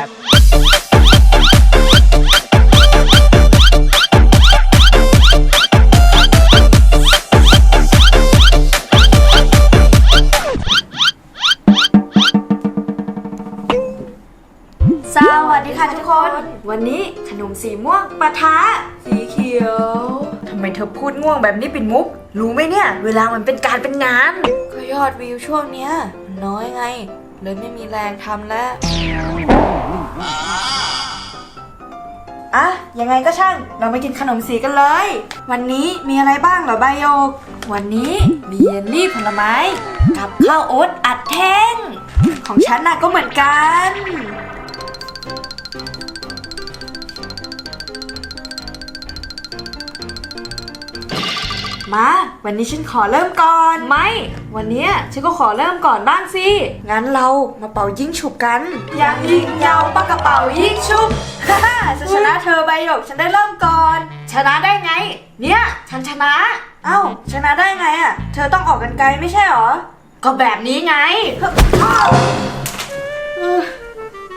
สวัสดีค่ะทุกคน วันนี้ขนมสีม่วงปะทะสีเขียว ทำไมเธอพูดง่วงแบบนี้เป็นมุก รู้ไหมเนี่ย เวลามันเป็นการเป็นงาน ก็ยอดวิวช่วงเนี้ยมันน้อยไง เลยไม่มีแรงทำแล้ว อะ ยังไงก็ช่าง เราไปกินขนมสีกันเลย วันนี้มีอะไรบ้างเหรอใบโยก วันนี้มีเยลลี่ผลไม้ กับข้าวโอ๊ตอัดแท่ง ของฉันน่ะก็เหมือนกัน มา วันนี้ฉันขอเริ่มก่อน ไม่ วันเนี้ยฉันก็ขอเริ่มก่อนบ้างสิ งั้นเรามาเป่ายิงฉุบกัน ยังยิงยาวปากกระเป๋ายิงฉุบฮ่าฮ่าฉันชนะเธอใบหยกฉันได้เริ่มก่อน ชนะได้ไง เนี่ยฉันชนะ เอ้าชนะได้ไงอะ เธอต้องออกกันไกลไม่ใช่หรอ ก็แบบนี้ไงอ้าวเออ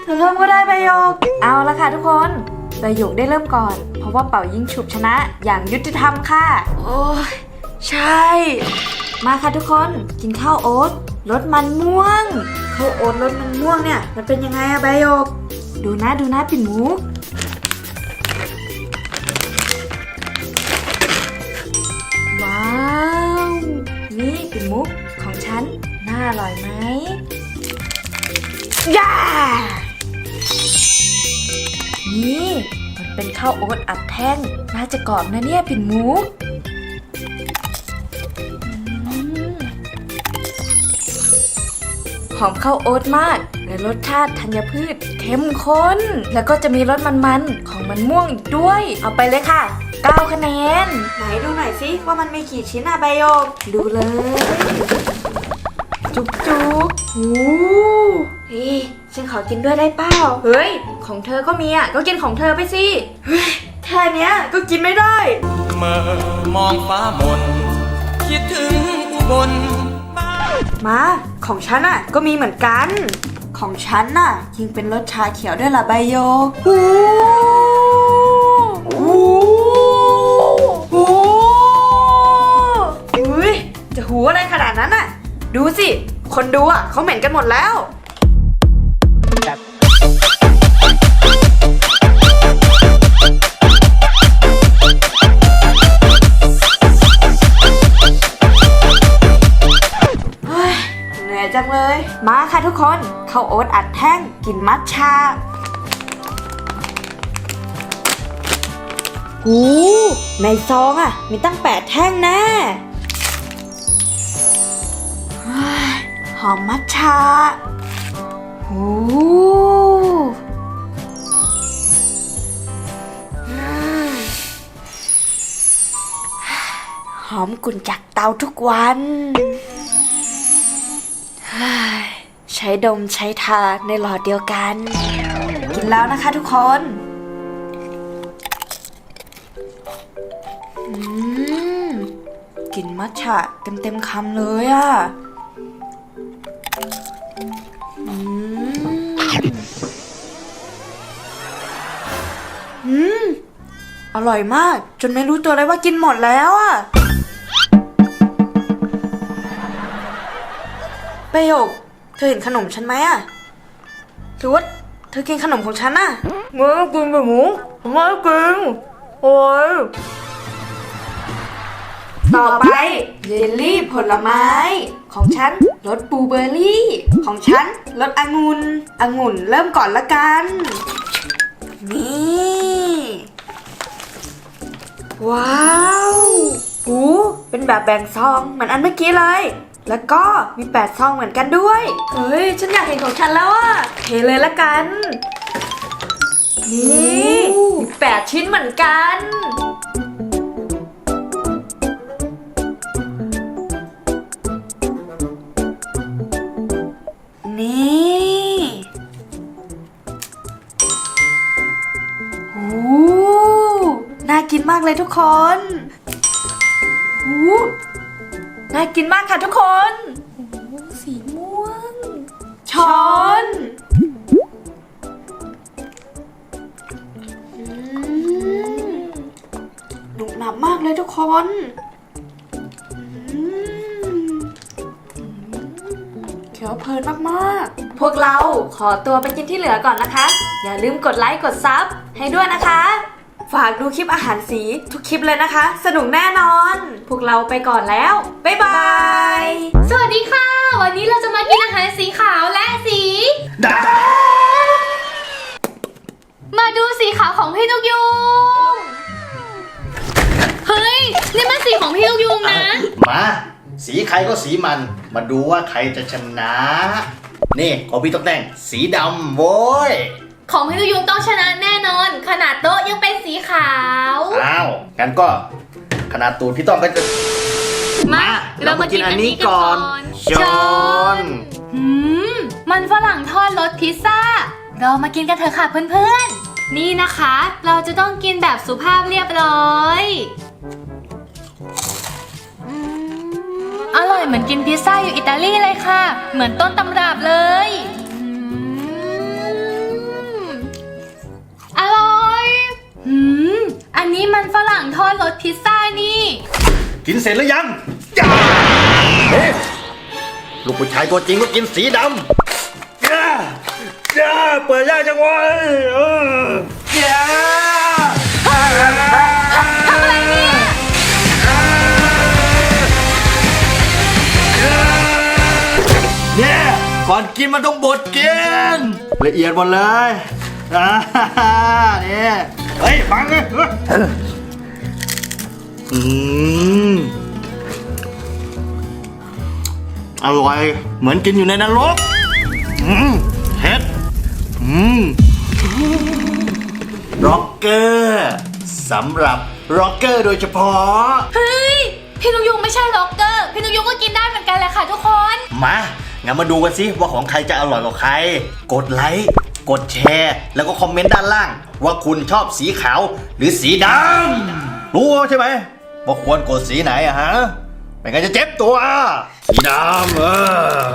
เธอเริ่มก็ได้ใบหยก เอาละค่ะทุกคน ใบหยกได้เริ่มก่อน เพราะว่าเป่ายิงฉุบชนะอย่างยุติธรรมค่ะ โอ้ยใช่ มาค่ะทุกคนกินข้าวโอ๊ตรสมันม่วงข้าวโอ๊ตรสมันม่วงเนี่ย มันเป็นยังไงอะใบหยกดูนะดูนะปิ่นมุกว้าวนี่ปิ่นมุกของฉันน่าอร่อยไหมย่า นี่มันเป็นข้าวโอ๊ตอัดแท่ง น่าจะกรอบนะเนี่ยปิ่นมุกอืมหอมข้าวโอ๊ตมากและรสชาติธัญพืชเข้มข้น แล้วก็จะมีรสมันๆ ของมันม่วงอีกด้วย เอาไปเลยค่ะ 9 คะแนน ไหนดูหน่อยสิว่ามันมีกี่ชิ้นอะใบโยกดูเลย จุ๊บจุ๊บหูนี่ฉันขอกินด้วยได้เปล่า เฮ้ย ของเธอก็มีอะ ก็กินของเธอไปสิเฮ้ยแค่เนี้ยก็กินไม่ได้ เมื่อมองฟ้ามน คิดถึงอุบลบ้านมาของฉันอะ ก็มีเหมือนกัน ของฉันน่ะยิงเป็นรสชาเขียวด้วยล่ะใบโยหูหูหูอุ้ยจะหูอะไรขนาดนั้นอะ ดูสิ คนดูอะเขาเหม็นกันหมดแล้ว มาค่ะทุกคนข้าวโอ๊ตอัดแท่งกินมัทฉะหูในซองอะมีตั้งแปดแท่งแน่หอมมัทฉะหูอืมหอมกุ่นจากเตาทุกวัน ช้ดมใช้ทาในหลอดเดียวกัน กินแล้วนะคะทุกคนอืมกลิ่นมัทฉะเต็มเต็มๆคำเลยอะ่ะอืมอืม อร่อยมาก จนไม่รู้ตัวเลยว่ากินหมดแล้วอะ่ะประโยค อเห็นขนมฉันไหมอะถือว่าเธอกินขนมของฉันอะไม่กินแบบหมูไม่กินโอ้ยต่อไปเยลลี่ผลไม้ ของฉันรสบลูเบอร์รี่ ของฉันรสองุ่นองุ่นเริ่มก่อนละกัน นี่ว้าวหูเป็นแบบแบ่งซองเหมือนอันเมื่อกี้เลย แล้วก็มีแปดซองเหมือนกันด้วย เฮ้ย ฉันอยากเห็นของฉันแล้วอะเทเลยละกัน นี่มีแปดชิ้นเหมือนกัน นี่โอ้น่ากินมากเลยทุกคนโอ้ น่ากินมากค่ะทุกคน สีม่วง ช้อนหนุกหนับมากเลยทุกคนเขียวเพลินมากๆ พวกเราขอตัวไปกินที่เหลือก่อนนะคะ อย่าลืมกดไลค์กดซับให้ด้วยนะคะ ฝากดูคลิปอาหารสีทุกคลิปเลยนะคะ สนุกแน่นอน พวกเราไปก่อนแล้ว บ๊ายบาย สวัสดีค่ะ วันนี้เราจะมากินอาหารสีขาวและสีมาดูสีขาวของพี่ลูกยุงเฮ้ย นี่มันสีของพี่ลูกยุงนะ มา สีใครก็สีมัน มาดูว่าใครจะชนะ นี่ของพี่ต้องแต่งสีดำโว้ย ของพี่ลูกยุงต้องชนะแน่นอน ขนาดโต๊ะยังเป็นสีขาว อ้าวงั้นก็ขนาดตูดพี่ต้องก็จะ มาเรามากินอันนี้ก่อนชน หืม มันฝรั่งทอดรสพิซซ่า เรามากินกันเถอะค่ะเพื่อนๆ นี่นะคะ เราจะต้องกินแบบสุภาพเรียบร้อยอืมอร่อยเหมือนกินพิซซ่าอยู่อิตาลีเลยค่ะ เหมือนต้นตำรับเลย อันนี้มันฝรั่งทอดรสพิซซ่านี่ กินเสร็จหรือยังจ้าเอ๊ะลูกผู้ชายตัวจริงก็กินสีดำจ้าจ้าเปิดยากจังวะเออจ้าทำอะไรเนี่ย เนี่ยก่อนกินมันต้องบดกินละเอียดหมดเลยอ่าเนี่ย เฮ้ยฟังเลยอืมอร่อย เหมือนกินอยู่ในนรกอืมเผ็ดอืมร็อกเกอร์สำหรับร็อกเกอร์โดยเฉพาะ เฮ้ย พี่นุกยุงไม่ใช่ล็อกเกอร์ พี่นุกยุงก็กินได้เหมือนกันแหละค่ะทุกคน มางั้นมาดูกันสิว่าของใครจะอร่อยกว่าใคร กดไลค์ กดแชร์ แล้วก็คอมเมนต์ด้านล่าง ว่าคุณชอบสีขาวหรือสีดำรู้ใช่ไหมว่าควรกดสีไหนอะฮะไม่งั้นจะเจ็บตัว สีดำเออ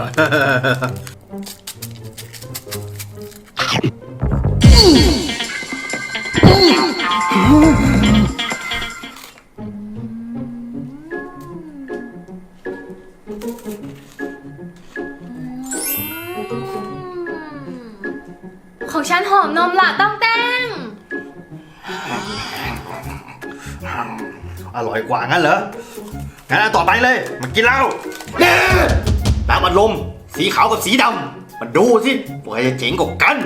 อร่อยกว่างั้นเหรอ งั้นอันต่อไปเลยมากินเหล้าเนี่ยน้ำอัดลม สีขาวกับสีดำมาดูสิว่าใครจะเจ๋งกว่ากัน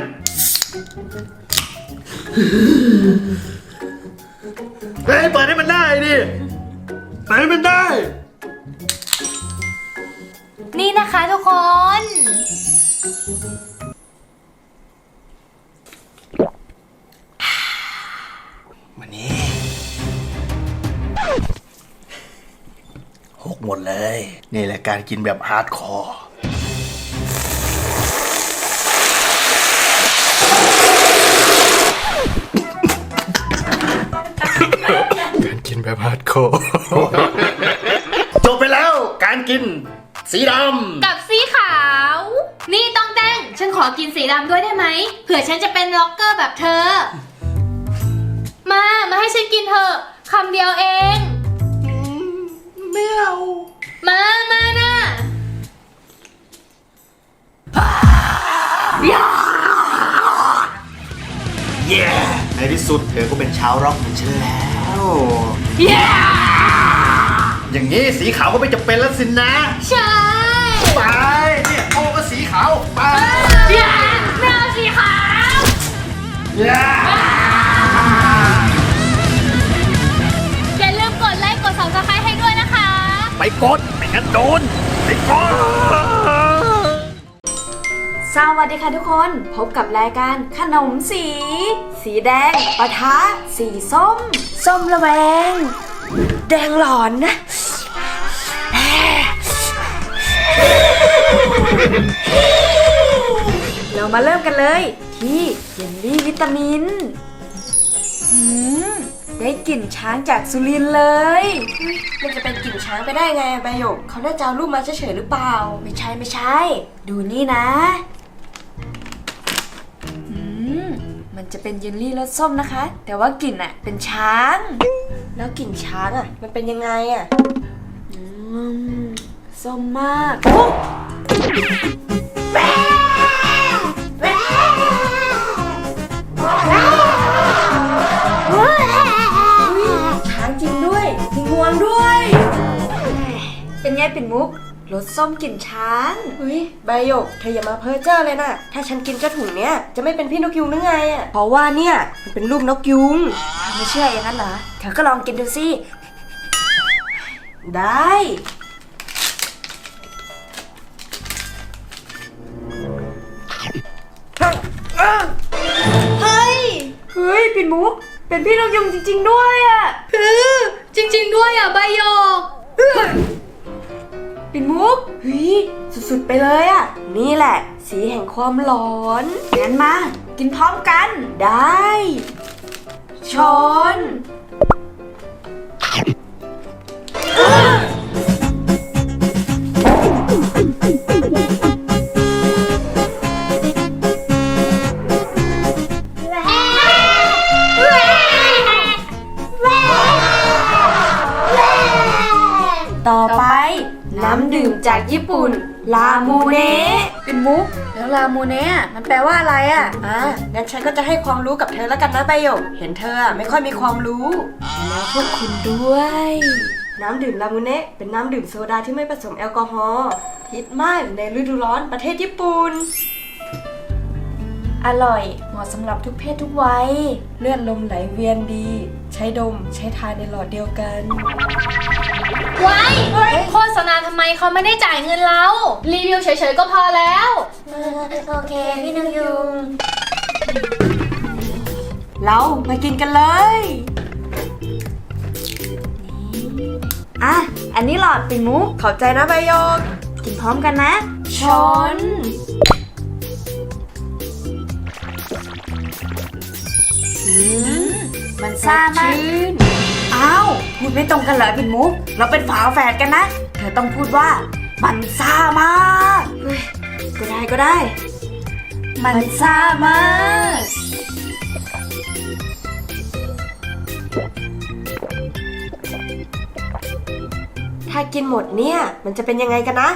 เฮ้ย เปิดให้มันได้ดิ เปิดให้มันได้ นี่นะคะทุกคนมานี่ มดเลย นี่แหละการกินแบบฮาร์ดคอร์การกินแบบฮาร์ดคอร์จบไปแล้วการกิน สีดำกับสีขาว นี่ต้องแต้งฉันขอกินสีดำด้วยได้ไหมเผื่อฉันจะเป็นล็อกเกอร์แบบเธอ มา มาให้ฉันกินเถอะคำเดียวเอง ไม่เอามามานะเย้ในที่สุดเธอก็เป็นชาวร็อกเหมือนฉันแล้วเย้อย่างนี้สีขาวก็ไม่จะเป็นแล้วสินะ ใช่ไปเนี่ยโอ้ก็สีขาวไปเย้ไม่เอาสีขาวอย่ ไปกดไม่งั้นโดนไปกดสวัสดีค่ะทุกคน พบกับรายการขนมสี สีแดงปะทะสีส้ม ส้มระแวง แดงหลอนนะเรามาเริ่มกันเลยที่เยลลี่วิตามิน อืม ได้กลิ่นช้างจากสุรินทร์เลย มันจะเป็นกลิ่นช้างไปได้ไงใบหยกเขาได้จะเอารูปมาเฉยๆหรือเปล่า ไม่ใช่ไม่ใช่ ดูนี่นะอืมมันจะเป็นเยลลี่รสส้มนะคะ แต่ว่ากลิ่นอะเป็นช้าง แล้วกลิ่นช้างอะมันเป็นยังไงอะอืมส้มมากช้าง เป็นไงปิ่นมุกรสส้มกลิ่นช้างอุ้ยใบหยกเธออย่ามาเพ้อเจ้อเลยนะ ถ้าฉันกินเจ้าถุงเนี้ยจะไม่เป็นพี่นกยุงหรือไงอะเพราะว่าเนี่ยมันเป็นรูปนกยุงไม่เชื่ออย่างนั้นเหรอเธอก็ลองกินดูสิได้ เฮ้ย เฮ้ย ปิ่นมุก เป็นพี่นกยุงจริง ๆ ด้วยอะเออจริง ๆ ด้วยอะ ใบหยก ปิ่นมุกเฮ้ยสุดๆไปเลยอะนี่แหละ สีแห่งความหลอนงั้นมา กินพร้อมกันได้ ช้อนต่อไป น้ำดื่มจากญี่ปุ่น ลามูเนะปิ่นมุก แล้วลาโมเนะมันแปลว่าอะไรอะอะงั้นฉันก็จะให้ความรู้กับเธอแล้วกันนะใบหยก เห็นเธออะไม่ค่อยมีความรู้ แล้วพวกคุณด้วย น้ำดื่มลามูเนะเป็นน้ำดื่มโซดาที่ไม่ผสมแอลกอฮอล์ฮิตมากในฤดูร้อนประเทศญี่ปุ่น อร่อย เหมาะสำหรับทุกเพศทุกวัย เลือดลมไหลเวียนดี ใช้ดม ใช้ทานในหลอดเดียวกัน ไว้โฆษณาทำไมเขาไม่ได้จ่ายเงินเรา รีวิวเฉยๆก็พอแล้ว โอเค พี่นงยุง เรามากินกันเลย อะ อันนี้หลอดปิ่นมุก ขอบใจนะใบหยก กินพร้อมกันนะช้อนมันซ่ามาก อ้าวพูดไม่ตรงกันเหรอปิ่นมุก เราเป็นฝาแฝดกันนะ เธอต้องพูดว่า มันซ่ามากเฮ้ยก็ได้ก็ได้ มันซ่ามากถ้ากินหมดเนี่ย มันจะเป็นยังไงกันนะ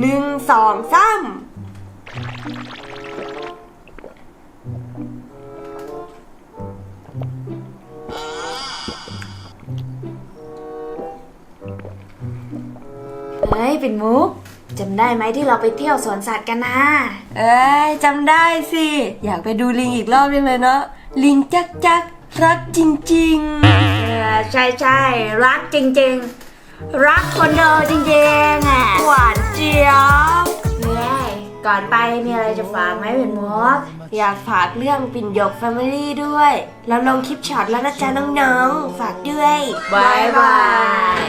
หนึ่งสองสาม เฮ้ยปิ่นมุกจำได้ไหมที่เราไปเที่ยวสวนสัตว์กันนะเอ้ยจำได้สิ อยากไปดูลิงอีกรอบยังเลยเนาะลิงจักจักรักจริงเออใช่ใช่รักจริงๆ รักคนเดิมจริงๆอะๆ หวานเจี๊ยบเนี่ยก่อนไปมีอะไรจะฝากไหมเป็นมกอยากฝากเรื่องปิ่นหยกแฟมิลี่ด้วย แล้วลงคลิปช็อตแล้วนะจ๊ะน้องๆ ฝากด้วย บายบาย